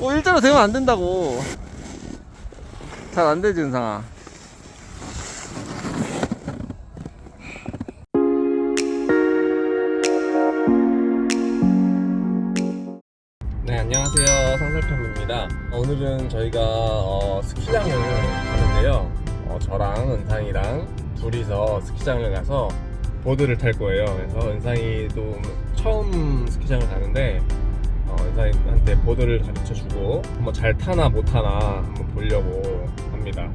어, 일자로 되면 안 된다고. 잘 안 되지, 은상아. 네, 안녕하세요. 상설팸입니다. 오늘은 저희가 어, 스키장을 가는데요. 어, 저랑 은상이랑 둘이서 스키장을 가서 보드를 탈 거예요. 그래서 은상이도 처음 스키장을 가는데 어, 은상이한테 보드를 가르쳐 주고 한번 잘 타나 못 타나 한번 보려고 합니다.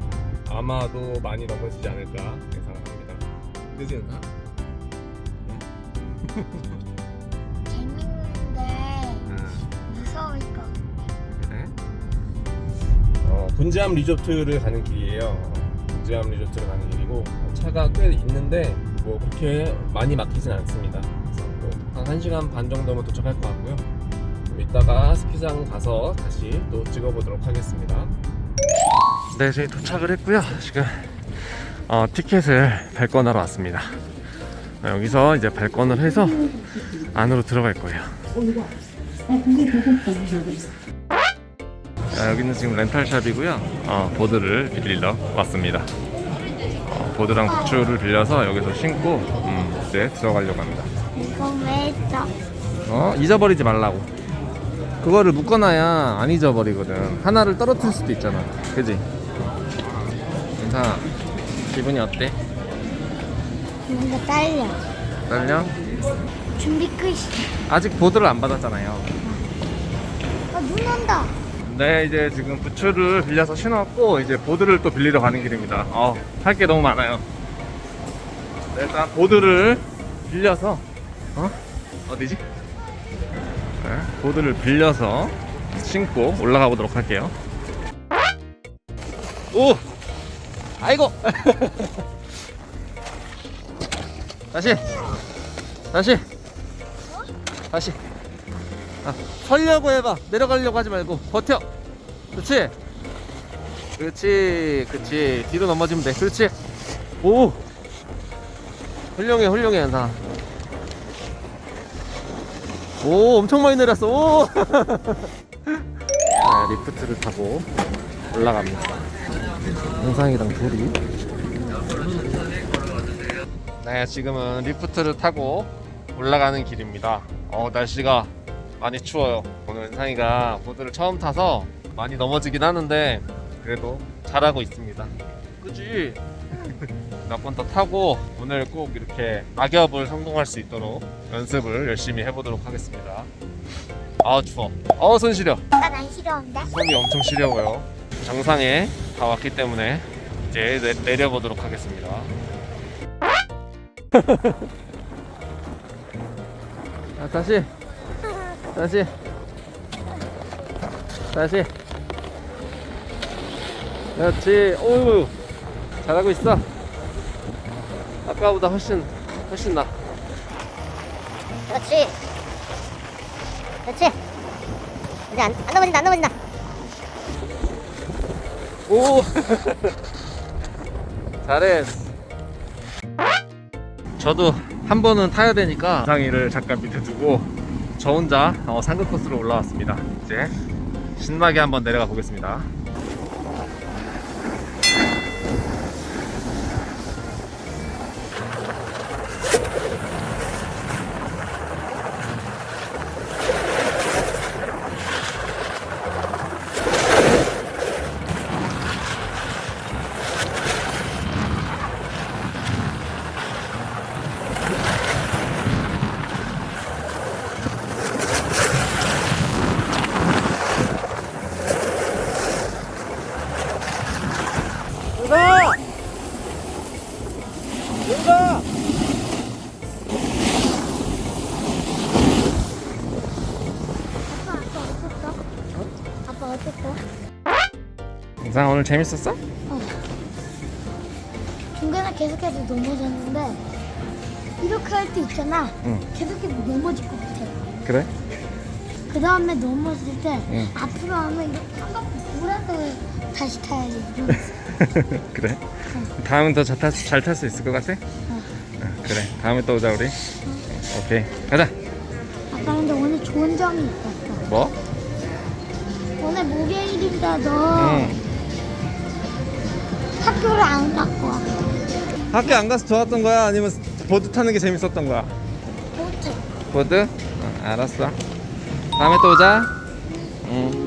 아마도 많이 넘어지지 않을까 예상합니다. 그지 은상? 재밌는데 응. 무서울 것 같아. 그래? 어, 분지암 리조트를 가는 길이에요. 분지암 리조트를 가는 길이고 차가 꽤 있는데 뭐 그렇게 많이 막히진 않습니다. 그래서 뭐한 1시간 반 정도면 도착할 것 같고요. 좀 이따가 스키장 가서 다시 또 찍어보도록 하겠습니다. 네, 저희 도착을 했고요. 지금 어, 티켓을 발권하러 왔습니다. 어, 여기서 이제 발권을 해서 안으로 들어갈 거예요. 아, 여기는 지금 렌탈샵이고요. 어, 보드를 빌리러 왔습니다. 어, 보드랑 부츠를 빌려서 여기서 신고 음, 이제 들어가려고 합니다. 이거 왜 있어? 어? 잊어버리지 말라고. 그거를 묶어놔야 안 잊어버리거든. 하나를 떨어뜨릴 수도 있잖아. 그지? 괜찮아. 기분이 어때? 뭔가 딸려. 떨려? 준비 끝이. 아직 보드를 안 받았잖아요. 아, 눈 온다. 네, 이제 지금 부츠를 빌려서 신었고 이제 보드를 또 빌리러 가는 길입니다. 어, 할 게 너무 많아요. 네, 일단 보드를 빌려서 어? 어디지? 네, 보드를 빌려서 신고 올라가 보도록 할게요. 오! 아이고! 다시! 다시! 다시! 아, 서려고 해봐. 내려가려고 하지 말고 버텨. 그렇지. 그렇지, 그렇지. 뒤로 넘어지면 돼. 그렇지. 오. 훌륭해, 훌륭해, 연사. 오, 엄청 많이 내렸어. 오. 네, 리프트를 타고 올라갑니다. 영상이랑 둘이. 네, 지금은 리프트를 타고 올라가는 길입니다. 어, 날씨가 많이 추워요. 오늘 은상이가 보드를 처음 타서 많이 넘어지긴 하는데 그래도 잘하고 있습니다. 그지? 몇번더 타고 오늘 꼭 이렇게 악엽을 성공할 수 있도록 연습을 열심히 해보도록 하겠습니다. 아 추워. 어손 시려. 난안 싫어한데. 손이 엄청 시려워요. 정상에 다 왔기 때문에 이제 내, 내려보도록 하겠습니다. 아, 다시, 다시, 다시. 그렇지. 오우, 잘하고 있어. 아까보다 훨씬, 훨씬 나. 그렇지. 그렇지. 이제 안, 안 넘어진다, 안 넘어진다. 오! 잘했어. 저도 한 번은 타야 되니까 상의를 잠깐 밑에 두고 저 혼자 어, 상급 코스로 올라왔습니다. 이제 신나게 한번 내려가 보겠습니다. 윤가! 윤가! 아빠, 아빠 어땠어? 아빠 어땠어? 영상 오늘 재밌었어? 어. 중간에 계속해서 넘어졌는데 이렇게 할 때 있잖아. 응. 계속해서 넘어질 것 같아. 그래? 그 다음에 넘어질 때 응. 앞으로 하면 이렇게 한 바퀴 돌아서 다시 타야지. 그래? 다음은 더 잘 탈 수 있을 것 같아? 어, 그래. 다음에 또 오자 우리. 오케이. 가자. 아빠 근데 오늘 좋은 점이 있었어. 뭐? 오늘 근데 너 응. 학교를 안 와. 학교 안 가서 좋았던 거야? 아니면 보드 타는 게 재밌었던 거야? 보트. 보드? 어, 알았어. 다음에 또 오자. 응.